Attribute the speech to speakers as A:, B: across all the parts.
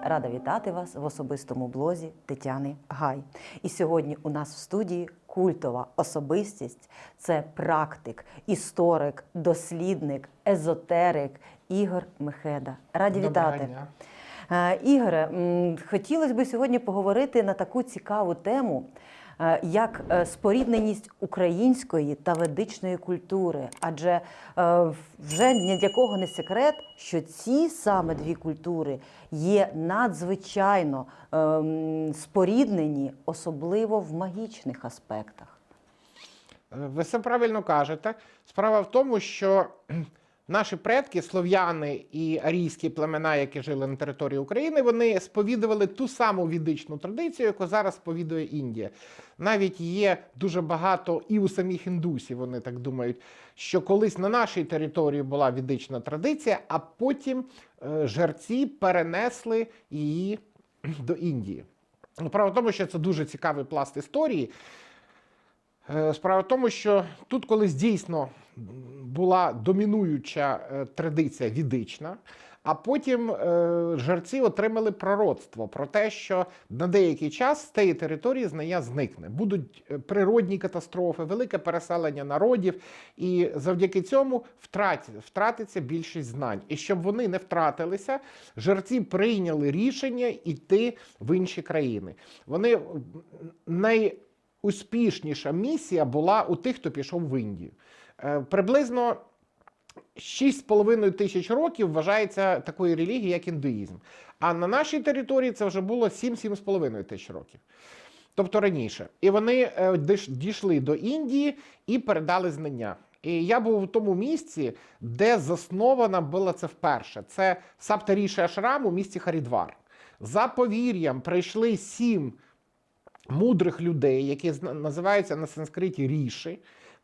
A: Рада вітати вас в особистому блозі Тетяни Гай. І сьогодні у нас в студії культова особистість це практик, історик, дослідник, езотерик Ігор Мехеда. Раді
B: Доброго
A: вітати.
B: дня.
A: Е, Ігоре, хотілося б сьогодні поговорити на таку цікаву тему, як е, спорідненість української та ведичної культури. Адже е, вже ні для кого не секрет, що ці саме дві культури є надзвичайно споріднені, особливо в магічних аспектах.
B: Е, Ви все правильно кажете. Справа в тому, що наші предки, слов'яни і арійські племена, які жили на території України, вони сповідували ту саму відичну традицію, яку зараз сповідує Індія. Навіть є дуже багато і у самих індусів, вони так думають, що колись на нашій території була відична традиція, а потім е, жерці перенесли її до Індії. Ну, Справа в тому, що це дуже цікавий пласт історії. Е, Справа в тому, що тут колись дійсно була домінуюча е, традиція відична, а потім е, жерці отримали пророцтво про те, що на деякий час з тієї території знання зникне. Будуть природні катастрофи, велике переселення народів, і завдяки цьому втратиться більшість знань. І щоб вони не втратилися, жерці прийняли рішення йти в інші країни. Вони най успішніша місія була у тих, хто пішов в Індію. Е, Приблизно 6,5 тисяч років вважається такою релігією, як індуїзм. А на нашій території це вже було 7-7,5 тисяч років. Тобто раніше. І вони е, дійшли до Індії і передали знання. І я був у тому місці, де заснована була це вперше. Це Саптаріші Ашрам у місті Харідвар. За повір'ям прийшли сім мудрих людей, які називаються на санскриті ріші,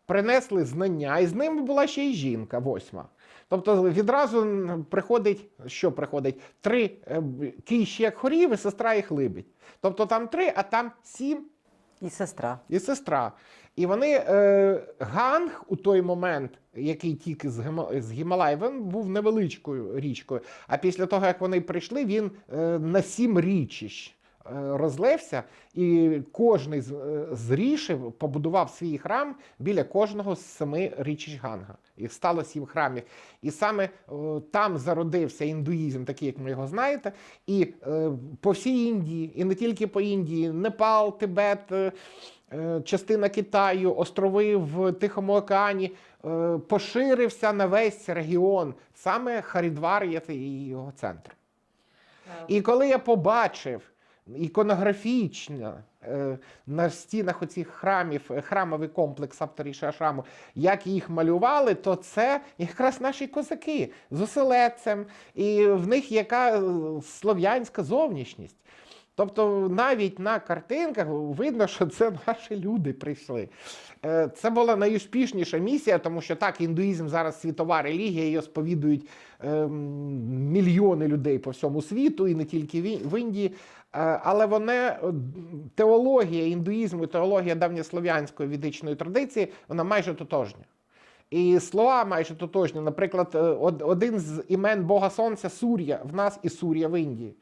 B: принесли знання, і з ними була ще й жінка, восьма. Тобто відразу приходить, що приходить? Три е, б- як хорів, і сестра їх либідь. Тобто там три, а там сім
A: І сестра.
B: і сестра. І вони е, Ганг у той момент, який тільки з, з Гімалай, він був невеличкою річкою. А після того, як вони прийшли, він е, на сім річищ розлився, і кожний з, е, з рішів побудував свій храм біля кожного з семи річищ Ганга. Їх стало сім храмів. І саме е, там зародився індуїзм, такий, як ми його знаєте. І е, по всій Індії, і не тільки по Індії, Непал, Тибет. е, е, Частина Китаю, острови в Тихому океані е, поширився на весь регіон. Саме Харідвар є і його центр. І коли я побачив іконографічно е, на стінах оцих храмів, е, храмовий комплекс Саптаріша шраму, як їх малювали, то це якраз наші козаки з оселедцем, і в них яка е, слов'янська зовнішність. Тобто навіть на картинках видно, що це наші люди прийшли. Е, Це була найуспішніша місія, тому що так, індуїзм зараз світова релігія, її сповідують ем, мільйони людей по всьому світу, і не тільки в Індії. Е, Але вони, е, теологія індуїзму, теологія давньослов'янської відичної традиції, вона майже тотожня. І слова майже тотожні. Наприклад, один з імен Бога Сонця Сур'я в нас і Сур'я в Індії.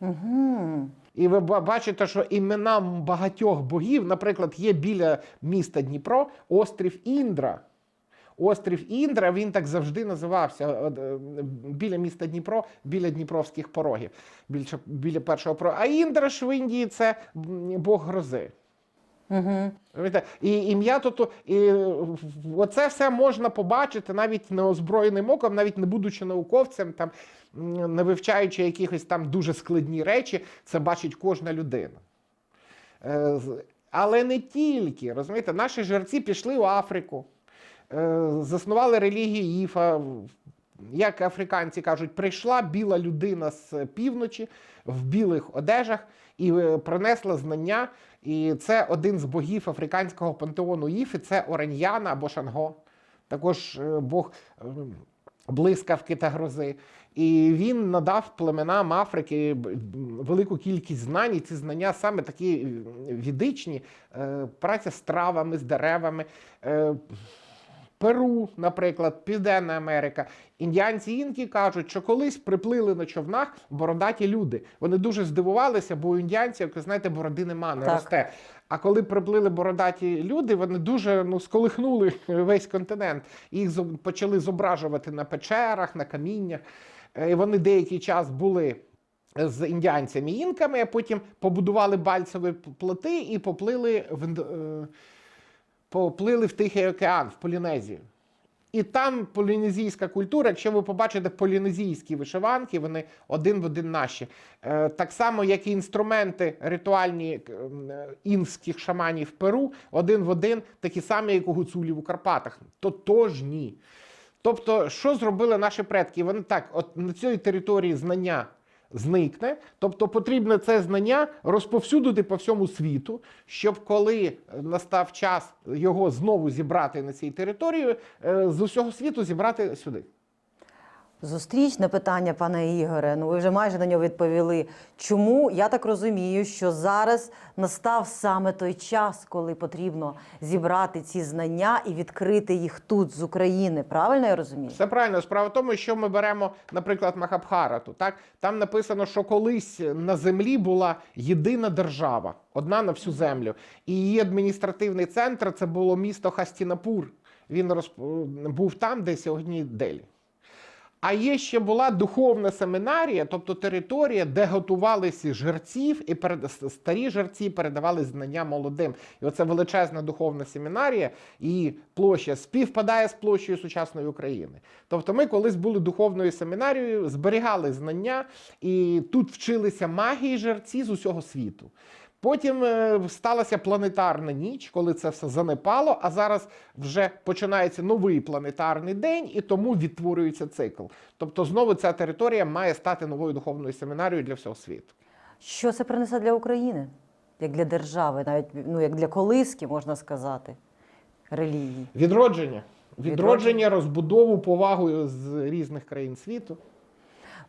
A: Угу.
B: І ви бачите, що імена багатьох богів, наприклад, є біля міста Дніпро острів Індра. Острів Індра він так завжди називався е, біля міста Дніпро, біля Дніпровських порогів, більше, біля першого порогу. А Індра ж в Індії це бог грози.
A: Угу.
B: І ім'я тут, і оце все можна побачити навіть неозброєним оком, навіть не будучи науковцем, там, не вивчаючи якихось там дуже складні речі, це бачить кожна людина. Е, Але не тільки, розумієте, наші жерці пішли у Африку, е, заснували релігію Іфа. Як африканці кажуть, прийшла біла людина з півночі в білих одежах і е, принесла знання. І це один з богів африканського пантеону Іфи, це Ораньяна або Шанго, також е, бог е, блискавки та грози. І він надав племенам Африки велику кількість знань, і ці знання саме такі е, відичні, е, праця з травами, з деревами. Перу, наприклад, Південна Америка. Індіанці інки кажуть, що колись приплили на човнах бородаті люди. Вони дуже здивувалися, бо у індіанців, як ви знаєте, бороди нема, не
A: Так.
B: росте. А коли приплили бородаті люди, вони дуже ну, сколихнули весь континент. Їх почали зображувати на печерах, на каміннях. Е, І вони деякий час були з індіанцями інками, а потім побудували бальцеві плоти і поплили в, е, поплили в Тихий океан, в Полінезію. І там полінезійська культура, якщо ви побачите полінезійські вишиванки, вони один в один наші. Е, Так само, як і інструменти ритуальні е, е, інських шаманів Перу, один в один, такі самі, як у гуцулів у Карпатах. То тож ні. Тобто, що зробили наші предки? Вони так, от на цій території знання зникне, тобто потрібно це знання розповсюдити по всьому світу, щоб коли настав час його знову зібрати на цій території, е, з усього світу зібрати сюди.
A: Зустрічне питання, пане Ігоре. Ну ви вже майже на нього відповіли. Чому я так розумію, що зараз настав саме той час, коли потрібно зібрати ці знання і відкрити їх тут з України? Правильно я розумію?
B: Все правильно. Справа в тому, що ми беремо, наприклад, Махабхарату. Так там написано, що колись на землі була єдина держава, одна на всю землю, і її адміністративний центр це було місто Хастінапур. Він розп- був там, де сьогодні Делі. А є ще була духовна семінарія, тобто територія, де готувалися жерців, і перед... старі жерці передавали знання молодим. І оце величезна духовна семінарія, і площа співпадає з площею сучасної України. Тобто, ми колись були духовною семінарією, зберігали знання, і тут вчилися магії жерці з усього світу. Потім е, сталася планетарна ніч, коли це все занепало. А зараз вже починається новий планетарний день, і тому відтворюється цикл. Тобто, знову ця територія має стати новою духовною семінарією для всього світу.
A: Що це принесе для України, як для держави, навіть ну як для колиски, можна сказати, релігії?
B: Відродження. Відродження,
A: Відродження.
B: розбудову, повагу з різних країн світу.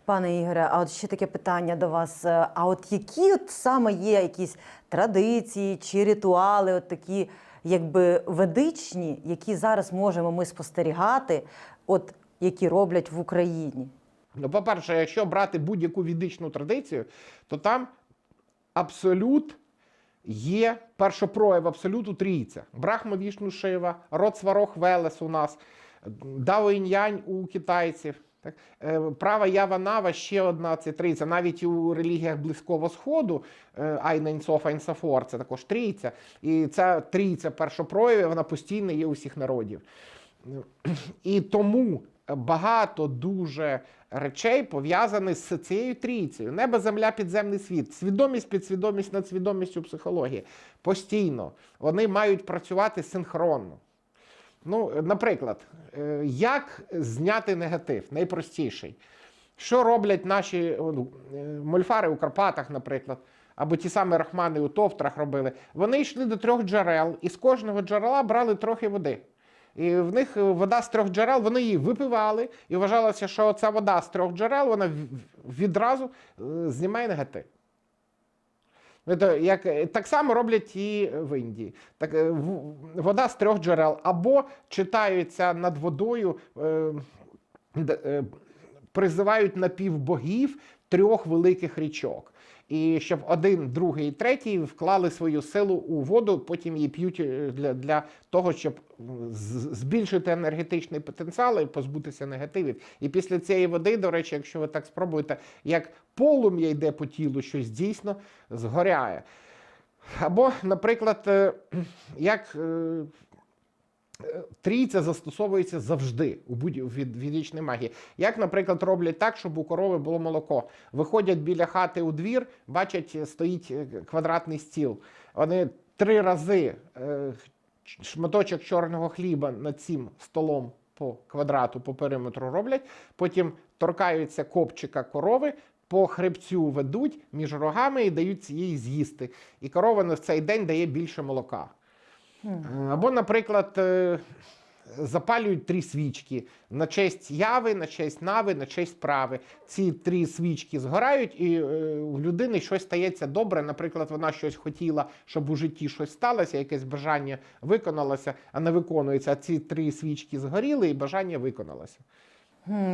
A: Пане Ігоре, а от ще таке питання до вас. Е, А от які от саме є якісь традиції чи ритуали, от такі якби ведичні, які зараз можемо ми спостерігати, от які роблять в Україні?
B: Ну, по-перше, якщо брати будь-яку відичну традицію, то там абсолют є першопрояв абсолюту трійця. Брахма Вішну Шива, Род Сварох Велес у нас, Дао Інь-Янь у китайців. Так? Е, Права Ява Нава ще одна це трійця. Навіть у релігіях Близького Сходу е, Айнень Соф Айн Сафор, це також трійця. І ця трійця першопроявів, вона постійно є у всіх народів. І тому багато дуже речей пов'язані з цією трійцею. Небо, земля, підземний світ, свідомість, підсвідомість, надсвідомістю психології. Постійно вони мають працювати синхронно. Ну, наприклад, як зняти негатив? Найпростіший. Що роблять наші ну, е, мольфари у Карпатах, наприклад, або ті самі рахмани у Товтрах робили? Вони йшли до трьох джерел, і з кожного джерела брали трохи води. І в них е, вода з трьох джерел, вони її випивали, і вважалося, що ця вода з трьох джерел вона відразу е, знімає негатив. Тобто, як, е, так само роблять і в Індії. Так, е, в- вода з трьох джерел або читаються над водою, е, е, призивають напівбогів трьох великих річок. І щоб один, другий третій вклали свою силу у воду, потім її п'ють е, для, для того, щоб збільшити енергетичний потенціал і позбутися негативів. І після цієї води, до речі, якщо ви так спробуєте, як полум'я йде по тілу, щось дійсно згоряє. Або, наприклад, е, як е, трійця застосовується завжди у будь від відвічної магії. Як, наприклад, роблять так, щоб у корови було молоко. Виходять біля хати у двір, бачать, е, стоїть е, квадратний стіл. Вони три рази е, шматочок чорного хліба над цим столом по квадрату, по периметру роблять, потім торкаються копчика корови. По хребцю ведуть між рогами і дають їй з'їсти. І корова на цей день дає більше молока. Е, Або, наприклад, е, запалюють три свічки на честь яви, на честь нави, на честь прави. Ці три свічки згорають, і е, у людини щось стається добре. Наприклад, вона щось хотіла, щоб у житті щось сталося, якесь бажання виконалося, а не виконується. А ці три свічки згоріли, і бажання виконалося.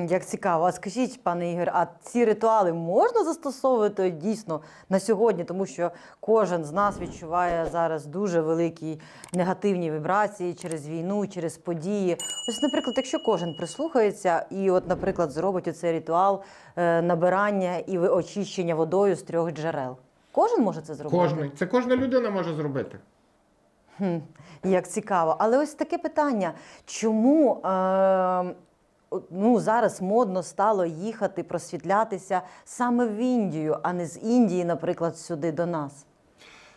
A: Як цікаво. А скажіть, пане Ігор, а ці ритуали можна застосовувати дійсно на сьогодні, тому що кожен з нас відчуває зараз дуже великі негативні вібрації через війну, через події. Ось, наприклад, якщо кожен прислухається і, от, наприклад, зробить оцей ритуал е, набирання і ви- очищення водою з трьох джерел. Кожен може це зробити?
B: Кожний. Це кожна людина може зробити.
A: Хм, як цікаво. Але ось таке питання: чому е, ну, зараз модно стало їхати просвітлятися саме в Індію, а не з Індії, наприклад, сюди до нас?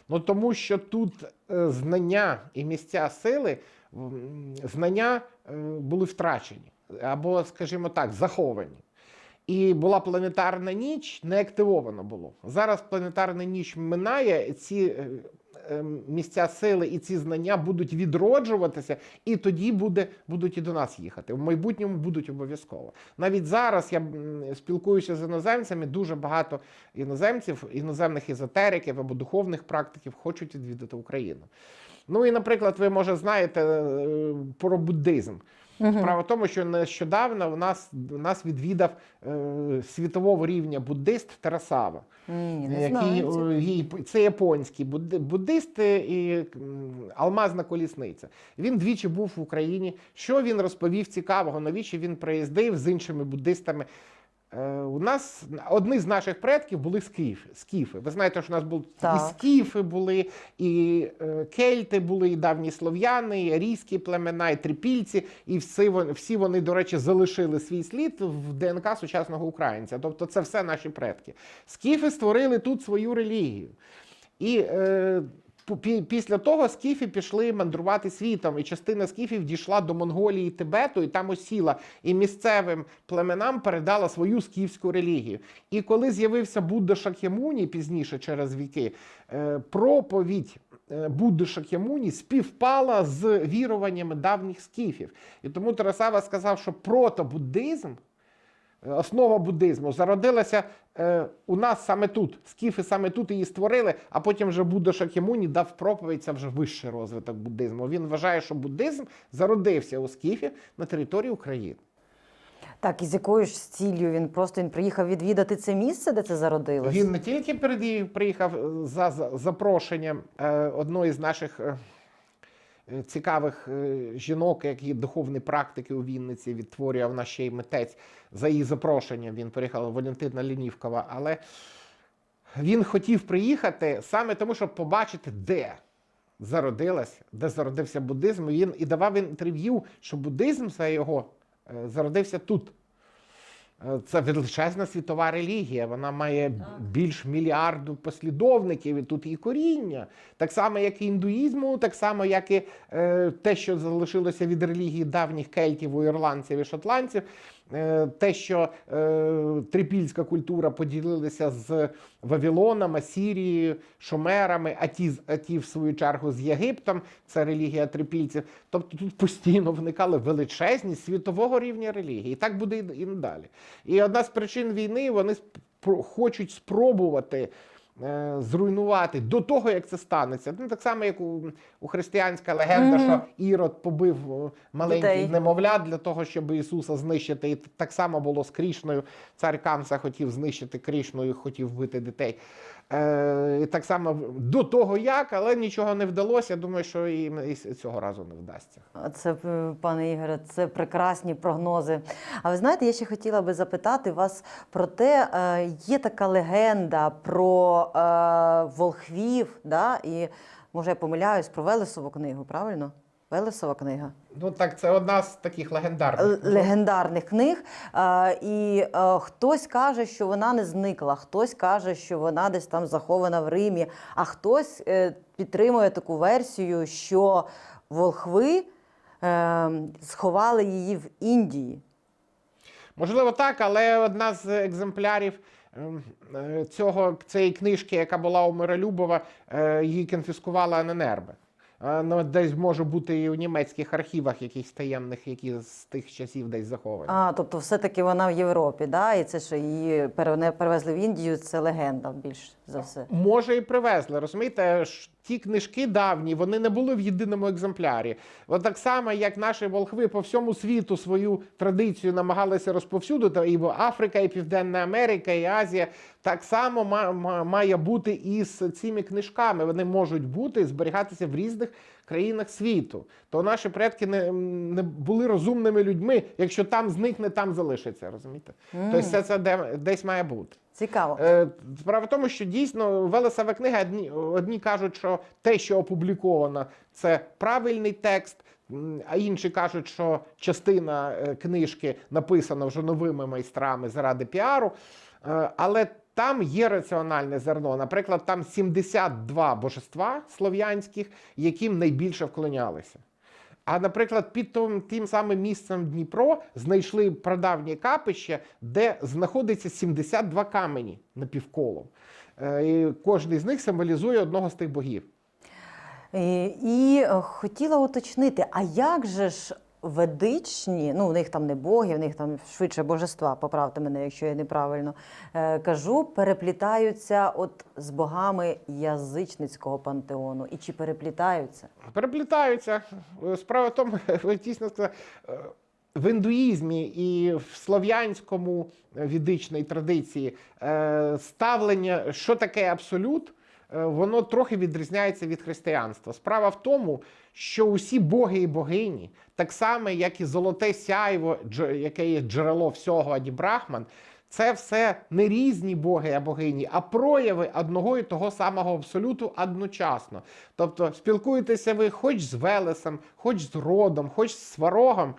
B: Ну тому що тут е, знання і місця сили, знання е, були втрачені, або, скажімо так, заховані. І була планетарна ніч, не активовано було. Зараз планетарна ніч минає, ці е, місця сили і ці знання будуть відроджуватися, і тоді буде, будуть і до нас їхати. В майбутньому будуть обов'язково. Навіть зараз я спілкуюся з іноземцями, дуже багато іноземців, іноземних езотериків або духовних практиків хочуть відвідати Україну. Ну і, наприклад, ви може знаєте е, про буддизм. Справа в тому, що нещодавно у нас, нас відвідав е, світового рівня буддист Тарасава.
A: Ні, не
B: який,
A: знаю.
B: це японський буддист і алмазна колісниця. Він двічі був в Україні. Що він розповів цікавого? Навіщо він приїздив з іншими буддистами? Е, У нас одні з наших предків були скіфи. скіфи. Ви знаєте, що у нас були
A: Так.
B: і скіфи були, і е, кельти були, і давні слов'яни, і арійські племена, і трипільці, і всі вони, всі вони, до речі, залишили свій слід в ДНК сучасного українця. Тобто це все наші предки. Скіфи створили тут свою релігію. І е, після того скіфи пішли мандрувати світом, і частина скіфів дійшла до Монголії Тибету, і там осіла, і місцевим племенам передала свою скіфську релігію. І коли з'явився Будда Шакямуні пізніше через віки, е, проповідь е, Будди Шакямуні співпала з віруваннями давніх скіфів. І тому Тарасава сказав, що протобуддизм основа буддизму зародилася е, у нас саме тут. Скіфи саме тут її створили, а потім вже Будда Шакямуні дав проповідь, це вже вищий розвиток буддизму. Він вважає, що буддизм зародився у скіфів на території України.
A: Так, і з якою ж ціллю він просто він приїхав відвідати це місце, де це зародилось?
B: Він не тільки приїхав е, за за запрошенням е, одної з наших е, цікавих е, жінок, які духовні практики у Вінниці відтворював наш ще й митець. За її запрошенням він приїхав Валентина Лінівкова. Але він хотів приїхати саме тому, щоб побачити, де зародилась, де зародився буддизм. Він і давав інтерв'ю, що буддизм за його е, зародився тут. Е, Це величезна світова релігія. Вона має більш мільярду послідовників, і тут і коріння. Так само, як і індуїзму, так само, як і е, те, що залишилося від релігії давніх кельтів, у ірландців і шотландців. Е, те, що е, трипільська культура поділилася з Вавилоном, Асірією, Шумерами, а ті, а ті, в свою чергу, з Єгиптом, це релігія трипільців. Тобто тут постійно виникали величезні світового рівня релігії. І так буде і надалі. І одна з причин війни вони хочуть спробувати. Е, Зруйнувати до того, як це станеться. Ну, так само, як у, у християнська легенда,
A: Мгм.
B: що Ірод побив маленький маленьких немовлят для того, щоб Ісуса знищити. І так само було з Крішною. Цар Камса хотів знищити Крішну і хотів вбити дітей. Е, так само до того як, але нічого не вдалося. Думаю, що і, і цього разу не вдасться.
A: Це, е, пане Ігоре, це прекрасні прогнози. А ви знаєте, я ще хотіла би запитати вас про те, е, є така легенда про е, волхвів, да? і може я помиляюсь про Велесову книгу, правильно? Велесова книга.
B: Ну так, це одна з таких легендарних.
A: Л- легендарних книг. І хтось каже, що вона не зникла, хтось каже, що вона десь там захована в Римі, а хтось е, підтримує таку версію, що волхви е, сховали її в Індії.
B: Можливо, так, але одна з екземплярів ем, е, цього, цієї книжки, яка була у Миролюбова, її конфіскувала Аненербе. Ну, десь може бути і у німецьких архівах якихось таємних, які з тих часів десь заховані.
A: А, тобто, все-таки вона в Європі, да? і це, що її перевезли в Індію, це легенда більш за все.
B: Може, і привезли. Розумієте, ті книжки давні, вони не були в єдиному екземплярі. От так само, як наші волхви по всьому світу свою традицію намагалися розповсюдити, і Африка, і Південна Америка, і Азія, так само ма- ма- має бути і з цими книжками. Вони можуть бути і зберігатися в різних країнах світу. То наші предки не, не були розумними людьми. Якщо там зникне, там залишиться. Розумієте? Тобто це, це де- десь має бути.
A: Цікаво.
B: Е, Справа в тому, що дійсно Велесова книга, одні, одні кажуть, що те, що опубліковано, це правильний текст, а інші кажуть, що частина е, книжки написана вже новими майстрами заради піару. Е, Але там є раціональне зерно. Наприклад, там 72 божества слов'янських, яким найбільше вклонялися. А, наприклад, під тим, тим самим місцем Дніпро знайшли прадавнє капище, де знаходиться 72 камені напівколом. Е, І кожен з них символізує одного з тих богів.
A: І, і е, хотіла уточнити, а як же ж ведичні, ну в них там не боги, в них там швидше божества, поправте мене, якщо я неправильно е, кажу, переплітаються от з богами язичницького пантеону. І чи переплітаються?
B: Переплітаються. Е, Справа в тому, ви дійсно сказали, е, в індуїзмі і в слов'янському е, відичній традиції ставлення, що таке абсолют, воно трохи відрізняється від християнства. Справа в тому, що усі боги і богині, так само, як і золоте сяйво, яке є джерело всього Аді Брахман, це все не різні боги а богині, а прояви одного і того самого абсолюту одночасно. Тобто спілкуєтеся ви хоч з Велесом, хоч з родом, хоч з сварогом.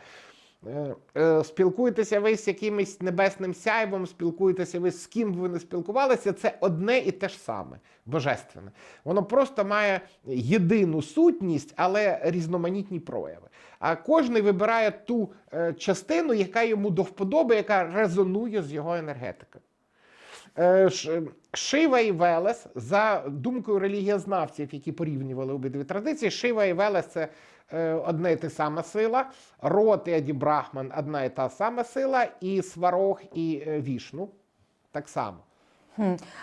B: Е, е, Спілкуєтеся ви з якимось небесним сяйвом, спілкуєтеся ви з ким б ви не спілкувалися, це одне і те ж саме, божественне. Воно просто має єдину сутність, але різноманітні прояви. А кожен вибирає ту е, частину, яка йому до вподоби, яка резонує з його енергетикою. Шива і Велес, за думкою релігієзнавців, які порівнювали обидві традиції, Шива і Велес це одна і та сама сила, Рот і Аді Брахман одна і та сама сила, і Сварог і е, Вішну так само.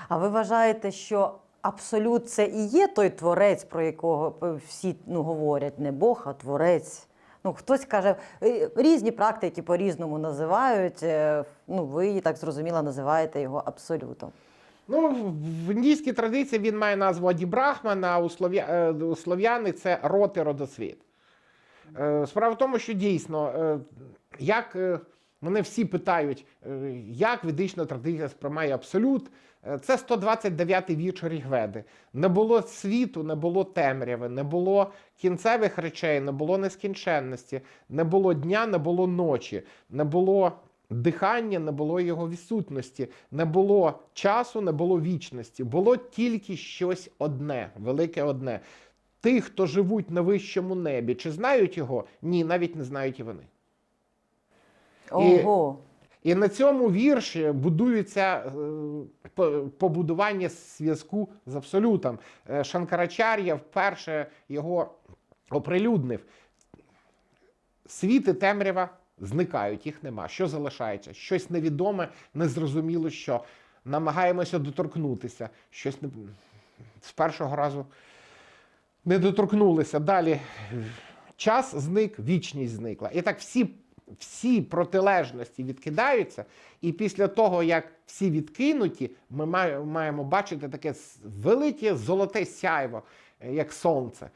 A: А ви вважаєте, що абсолют це і є той творець, про якого е, всі ну, говорять, не Бог, а творець? Ну, хтось каже, е, різні практики по-різному називають. е, Ну, ви так зрозуміло називаєте його абсолютом.
B: Ну, в- індійській традиції він має назву Аді Брахман, а е, у слов'яни це рот і родосвіт. Е, Справа в тому, що дійсно, е, як е, мене всі питають, як ведична традиція сприймає абсолют. Це 129-й вірш Рігведи. Не було світу, не було темряви, не було кінцевих речей, не було нескінченності, не було дня, не було ночі, не було дихання, не було його відсутності, не було часу, не було вічності. Було тільки щось одне, велике одне. Тих, хто живуть на вищому небі, чи знають його? Ні, навіть не знають і вони. І-
A: Ого.
B: І на цьому вірші будується е, побудування зв'язку з абсолютом. Е, Шанкарачар'я вперше його оприлюднив. Світ і темрява зникають, їх нема. Що залишається? Щось невідоме, незрозуміло що. Намагаємося доторкнутися. Щось не... з першого разу не доторкнулися. Далі час зник, вічність зникла. І так всі, всі протилежності відкидаються, і після того, як всі відкинуті, ми має- маємо бачити таке велике золоте сяйво, е, як сонце.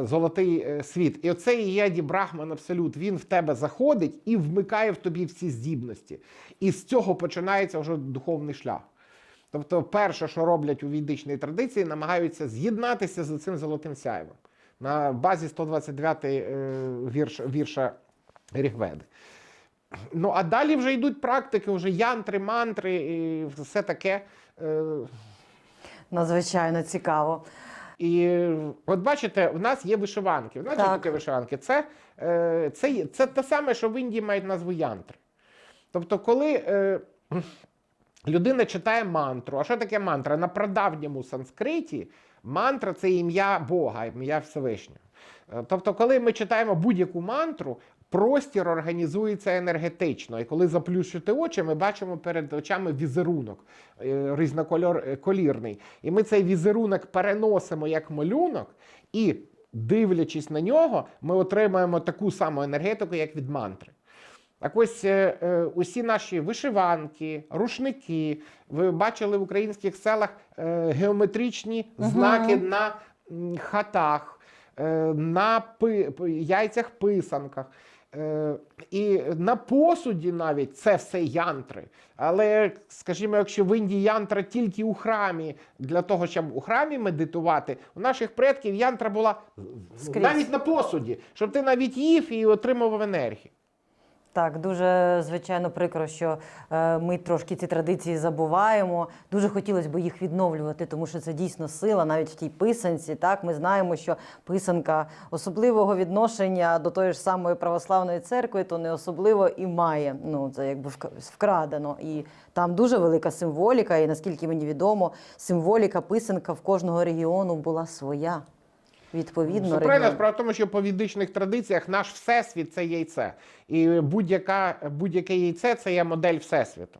B: е, Золотий е, світ. І оцей Єді Брахман Абсолют, він в тебе заходить і вмикає в тобі всі здібності. І з цього починається вже духовний шлях. Тобто, перше, що роблять у ведичній традиції, намагаються з'єднатися з цим золотим сяйвом на базі 129 е, вірш, вірша Рігведи. Ну, а далі вже йдуть практики, вже янтри, мантри і все таке. Е,
A: Надзвичайно цікаво.
B: І от бачите, в нас є вишиванки. В нас
A: Так.
B: що таке вишиванки? Це, е, це, це те саме, що в Індії мають назву янтри. Тобто, коли людина читає мантру, а що таке мантра? На прадавньому санскриті мантра це ім'я Бога, ім'я Всевишнього. Е, Тобто, коли ми читаємо будь-яку мантру, простір організується енергетично. І коли заплющити очі, ми бачимо перед очами візерунок е, різноколірний. І ми цей візерунок переносимо як малюнок, і дивлячись на нього, ми отримаємо таку саму енергетику, як від мантри. Так ось е, е, усі наші вишиванки, рушники, ви бачили в українських селах е, геометричні знаки на хатах, е, на пи, яйцях писанках. Е, І на посуді навіть це все янтри. Але, скажімо, якщо в Індії янтра тільки у храмі, для того, щоб у храмі медитувати, у наших предків янтра була
A: Скрізь.
B: навіть на посуді, щоб ти навіть їв і отримував енергію.
A: Так, дуже звичайно прикро, що е, ми трошки ці традиції забуваємо. Дуже хотілося б їх відновлювати, тому що це дійсно сила, навіть в тій писанці. Так, ми знаємо, що писанка особливого відношення до тої ж самої православної церкви, то не особливо і має. Ну це якби вкрадено. І там дуже велика символіка. І наскільки мені відомо, символіка писанка в кожного регіону була своя. Відповідно,
B: Все правильно, справа в тому, що по ведичних традиціях наш всесвіт це яйце. І будь-яке яйце це є модель всесвіту.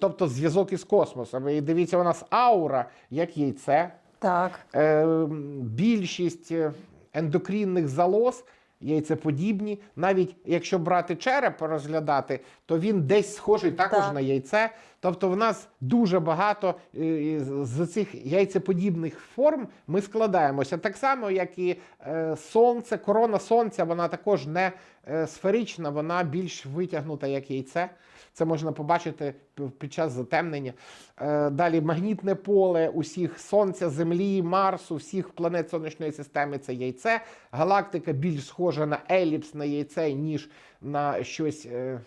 B: Тобто зв'язок із космосом. І дивіться, у нас аура як яйце.
A: так.
B: Е, більшість ендокрінних залоз яйцеподібні. Навіть якщо брати череп розглядати, то він десь схожий також
A: Так.
B: на яйце. Тобто в нас дуже багато е, з- цих яйцеподібних форм ми складаємося. Так само, як і е, сонце, корона сонця, вона також не е, сферична, вона більш витягнута як яйце. Це можна побачити під час затемнення. Далі магнітне поле усіх Сонця, Землі, Марсу, всіх планет сонячної системи це яйце. Галактика більш схожа на еліпс на яйце, ніж на щось. е,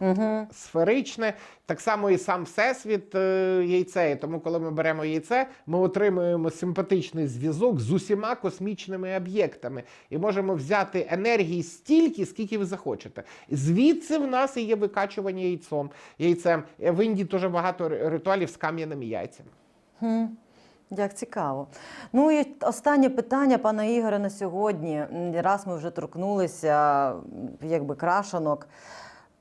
A: Угу.
B: сферичне. Так само і сам всесвіт е, яйце. І Тому, коли ми беремо яйце, ми отримуємо симпатичний зв'язок з усіма космічними об'єктами і можемо взяти енергії стільки, скільки ви захочете. Звідси в нас і є викачування яйцом. яйцем. Е, В Індії дуже багато ритуалів з кам'яними яйцями.
A: Хм, Як цікаво. Ну і останнє питання, пана Ігоря, на сьогодні. Раз ми вже торкнулися якби крашанок.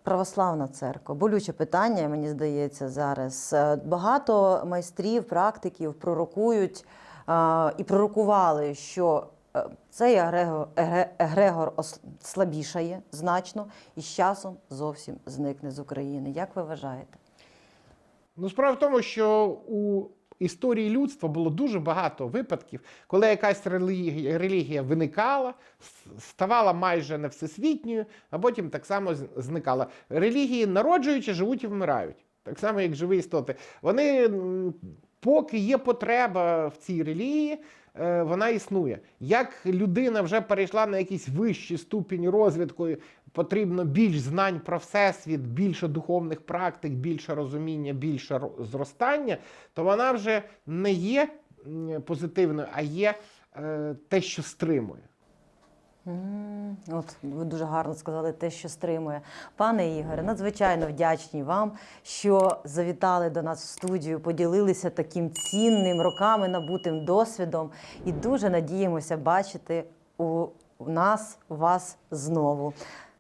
A: Православна церква. Болюче питання, мені здається, зараз. Е, Багато майстрів, практиків пророкують і пророкували, що е, цей егрегор слабішає значно і з часом зовсім зникне з України. Як ви вважаєте?
B: Ну, справа в тому, що у історії людства було дуже багато випадків, коли якась релігія, релігія виникала, ставала майже не всесвітньою, а потім так само зникала. Релігії народжуючи, живуть і вмирають. Так само, як живі істоти. Вони, поки є потреба в цій релігії, вона існує. Як людина вже перейшла на якийсь вищий ступінь розвитку, потрібно більш знань про всесвіт, більше духовних практик, більше розуміння, більше зростання, то вона вже не є позитивною, а є е, те, що стримує.
A: От ви дуже гарно сказали те, що стримує. Пане Ігоре, надзвичайно вдячні вам, що завітали до нас в студію, поділилися таким цінним роками набутим досвідом, і дуже надіємося бачити у нас вас знову.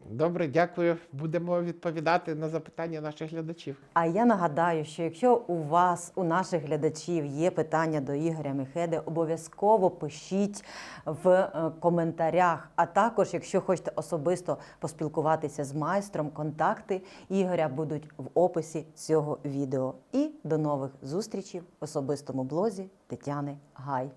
B: Добре, дякую. Будемо відповідати на запитання наших глядачів.
A: А я нагадаю, що якщо у вас, у наших глядачів, є питання до Ігоря Мехеди, обов'язково пишіть в е, коментарях. А також, якщо хочете особисто поспілкуватися з майстром, контакти Ігоря будуть в описі цього відео. І до нових зустрічей в особистому блозі Тетяни Гай.